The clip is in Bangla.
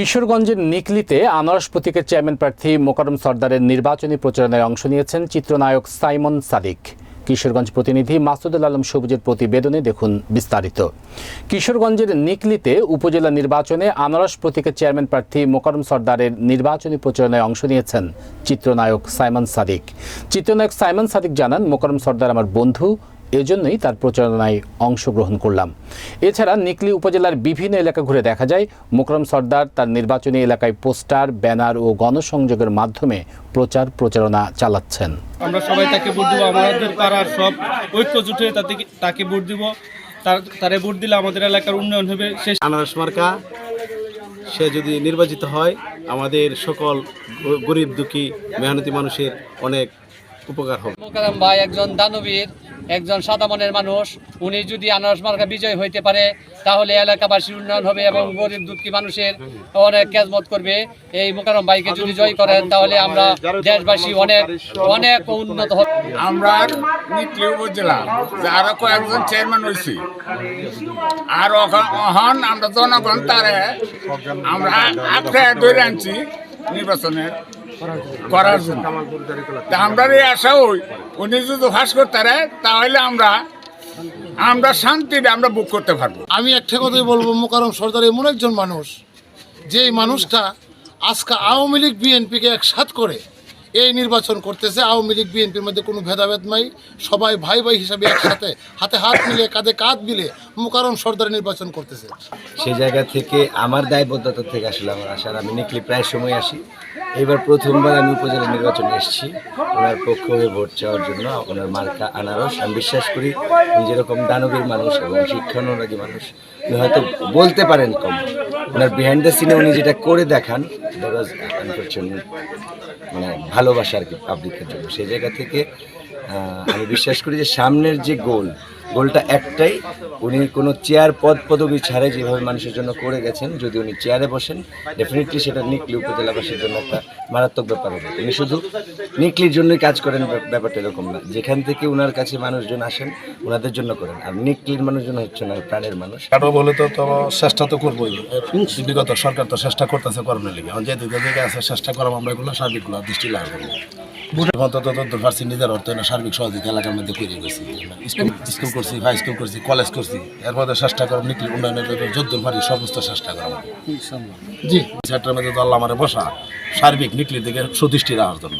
কিশোরগঞ্জের নিকলিতে আনারস প্রতীকের চেয়ারম্যান প্রার্থী মোকারম সর্দারের নির্বাচনী প্রচারণায় অংশ নিয়েছেন চিত্রনায়ক সাইমন সাদিক। কিশোরগঞ্জ প্রতিনিধি মাসুদুল আলম সবুজের প্রতিবেদনে দেখুন বিস্তারিত। কিশোরগঞ্জের নিকলিতে উপজেলা নির্বাচনে আনারস প্রতীকের চেয়ারম্যান প্রার্থী মোকারম সর্দারের নির্বাচনী প্রচারণায় অংশ নিয়েছেন চিত্রনায়ক সাইমন সাদিক। চিত্রনায়ক সাইমন সাদিক জানান মোকারম সর্দার আমার বন্ধু এজন্যই তার প্রচারণায় অংশগ্রহণ করলাম। এছাড়া নিকলি উপজেলার বিভিন্ন এলাকা ঘুরে দেখা যায় মোকরম সর্দার তার নির্বাচনী এলাকায় পোস্টার ব্যানার ও গণসংযোগের মাধ্যমে প্রচার প্রচারণা চালাচ্ছেন। আমরা সবাই তাকে ভোট দিব আমাদের পাড়ার সব ঐক্য জুটে তাতে তাকে ভোট দিব। তার তারে ভোট দিলে আমাদের এলাকার উন্নয়ন হবে সে আনারস মার্কা সে যদি নির্বাচিত হয় আমাদের সকল গরিব দুঃখী মেহনতি মানুষের অনেক উপকার হবে। মোকারম ভাই একজন দানবীর একজন সাদা মনের মানুষ, উনি যদি আনারস মার্কা বিজয় হইতে পারে, তাহলে এলাকাবাসীর উন্নয়ন হবে এবং গরিব দুঃখী মানুষের অনেক খেজমত করবে। এই মোকারম ভাইকে যদি জয় করেন, তাহলে আমরা দেশবাসী অনেক অনেক উন্নত হবে। আমরা উপজেলা আরও কয়েকজন চেয়ারম্যান হয়েছি। আর অহন, আমরা জনগণ তারে, আমরা আনছি নির্বাচনের। করার জন্য। তা আমরা এই আশা ওই উনি যদি ফাঁস করতে পারে তাহলে আমরা আমরা শান্তিতে আমরা বুক করতে পারব। আমি একটা কথাই বলব মোকারম সর্দার এমন একজন মানুষ যে মানুষটা আজকে আওয়ামী লীগ বিএনপিকে একসাথ করে এই নির্বাচন করতেছে। আওয়ামী লীগ বিএনপির মধ্যে কোনো ভেদাভেদ নাই। সবাই ভাই ভাই হিসাবে একসাথে হাতে হাত মিলে কাঁধে কাঁধ মিলে মোকারম সর্দার নির্বাচন করতেছে। সেই জায়গা থেকে আমার দায়বদ্ধতা থেকে আসলে আমার আসার আমি নিকলি প্রায় সময় আসি। এবার প্রথমবার আমি উপজেলা নির্বাচনে এসেছি। ওনার পক্ষ হয়ে ভোট চাওয়ার জন্য ওনার মার্কা আনারস। আমি বিশ্বাস করি, উনি যেরকম দানবীর মানুষ এবং শিক্ষানুরাগী মানুষ, উনি হয়তো বলতে পারেন কম। ওনার বিহাইন্ড দ্য সিনে উনি যেটা করে দেখান মানে ভালোবাসা আর কি পাবলিকের জন্য। সেই জায়গা থেকে আমি বিশ্বাস করি যে সামনের যে গোল গোলটা একটাই। উনি কোনো চেয়ার পদ পদবি ছাড়াই যেভাবে মানুষের জন্য করে গেছেন যদি উনি চেয়ারে বসেন ডেফিনেটলি সেটা নিকলি উপজেলাবাসীর জন্য একটা মারাত্মক ব্যাপার হবে। উনি শুধু নিকলির জন্যই কাজ করেন ব্যাপারটা এরকম না। যেখান থেকে ওনার কাছে মানুষজন আসেন ওনাদের জন্য করেন। আর নিকলির মানুষজন হচ্ছে না প্রাণের মানুষ। কাটো বলে তো তো চেষ্টা তো করবোই। বিগত সরকার তো চেষ্টা করতেছে করণের লিগে। যে দিকে দিকে আছে চেষ্টা করাম আমরা এগুলো সার্বিকগুলো দৃষ্টি লাগাবো। পারছি নিজের অর্থ সার্বিক সহযোগিতা এলাকার মধ্যে করে গেছি স্কুল করছি হাই স্কুল করছি কলেজ করছি এর মধ্যে চেষ্টা করব নিকলি উন্নয়নের যুদ্ধ যদ্দূর পারি সমস্ত চেষ্টা করব জি। সেটার মধ্যে দল আমার বসা সার্বিক নিকলির দিকে সুদৃষ্টি রাখার জন্য